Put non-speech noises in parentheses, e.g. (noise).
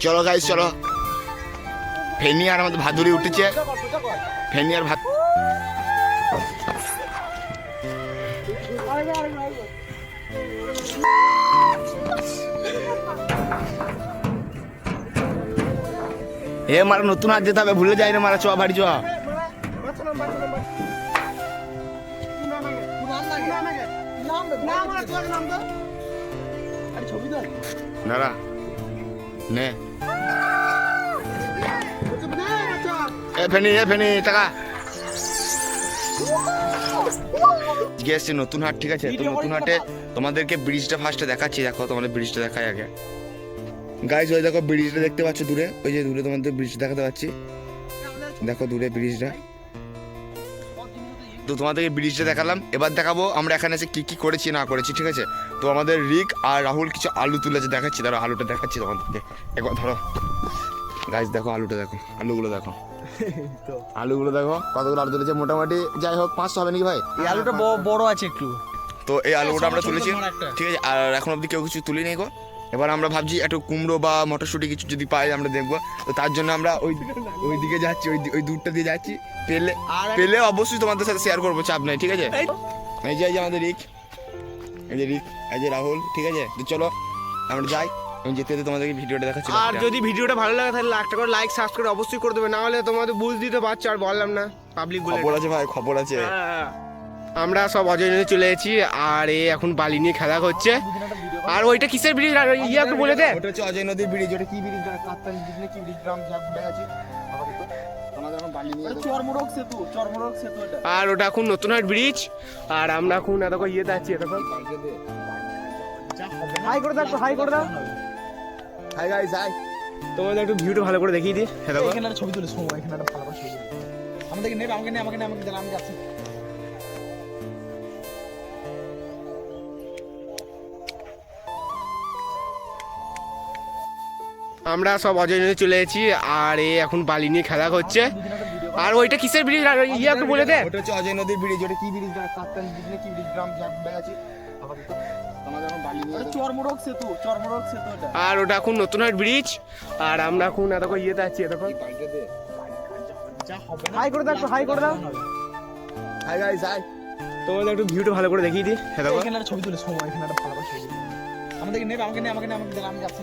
চলো গাইস চলো। ফেনি আর আমাদের ভাদুরি উঠেছে। ফেনি আর ভাত এ মারা নতুন হাত যেতে হবে, ভুলে যাই না মারা চ বাড়ি চ নে। ফেনি, এ ফেনি, টাকা। আজকে এসছে নতুন হাট ঠিক আছে? তো নতুন হাটে তোমাদেরকে ব্রিজটা ফার্স্টে দেখাচ্ছি। দেখো তোমাদের ব্রিজটা দেখাই আগে। গাইজ ওই দেখো ব্রিজটা দেখতে পাচ্ছ দূরে? ওই যে দূরে তোমাদের ব্রিজ দেখাতে পাচ্ছি। দেখো দূরে ব্রিজটা তো তোমাদেরকে ব্রিজটা দেখালাম। এবার দেখাবো আমরা এখানে এসে কি কি করেছি না করেছি ঠিক আছে? তো আমাদের রিক আর রাহুল কিছু আলু তুলেছে দেখাচ্ছি। ধরো আলুটা দেখাচ্ছি তোমাদেরকে। একবার ধরো। গাইজ দেখো আলুটা দেখো। আলুগুলো দেখো। (laughs) আলুগুলো দেখো কতগুলো আলু তুলেছে মোটামুটি? যাই হোক পাঁচশো হবে নাকি ভাই? এই আলুটা বড় আছে একটু। তো এই আলুটা আমরা তুলেছি। ঠিক আছে আর এখন অবধি কেউ কিছু তুলি নেই গো। এবার আমরা ভাবছি একটু কুমড়ো বা মটরশুঁটি কিছু যদি পাই আমরা দেখব। তো তার জন্য আমরা ওই ওই দিকে যাচ্ছি ওই ওই দূরটা দিয়ে যাচ্ছি। পেলে পেলে অবশ্যই তোমাদের সাথে শেয়ার করব চাপ নাই ঠিক আছে? এই যে আমাদের রিক। এই যে রিক এই যে রাহুল ঠিক আছে? তো চলো আমরা যাই। আমি যেতে যেতে তোমাদেরকে ভিডিওটা দেখাচ্ছি আর যদি ভিডিওটা ভালো লাগে তাহলে লাখটা করে লাইক সাবস্ক্রাইব অবশ্যই করে দেবে না হলে তোমাদের বুঝ দিতে পারছ আর বললাম না পাবলিক বলে। খবর আছে ভাই খবর আছে। হ্যাঁ। আমরা সব অজয় নিয়ে চলে এসেছি আর এ এখন বালি নিয়ে খেলা করছে। আর ওইটা কিসের ব্রিজ ইয়ে একটু বলে দে। ওটা হচ্ছে অজয় নদীর ব্রিজ ওটা কি ব্রিজ কাপ্তান ব্রিজ না কি ব্রিজ গ্রাম যা ভুলে গেছি। আর ওটা এখন নতুন হাট ব্রিজ আর আমরা এখন এতক্ষণ ইয়েতে আছি এতক্ষণ হাই করে দাও হাই করে দাও। হাই গাইস হাই তোমাদের একটু ভিউটা ভালো করে দেখিয়ে দিই। এতক্ষণ এখানে একটা ছবি তুলে এখানে একটা ভালো ছবি আমাদেরকে নেবে আমাকে আমাকে আমাকে আমি যাচ্ছি। আমরা সব অজয় নিয়ে চলে এসেছি আর এ এখন বালি নিয়ে খেলা করছে। আর ওইটা কিসের ব্রিজ ইয়ে বলে দে। ওটা হচ্ছে অজয় নদীর ব্রিজ ওটা কি ব্রিজ কাপ্তান ব্রিজ না কি ব্রিজ গ্রাম যা এখন আর ওটা এখন নতুন হাট ব্রিজ আর আমরা এখন এতক্ষণ ইয়েতে আছি এতক্ষণ হাই করে দাও হাই করে দাও। হাই গাইস হাই তোমাদের একটু ভিউটা ভালো করে দেখিয়ে দিই এতক্ষণ এখানে একটা ছবি তুলে সময় এখানে একটা ভালো করে ছবি। আমাদেরকে নেবে আমাকে নে আমাকে নে আমাকে আমি যাচ্ছি।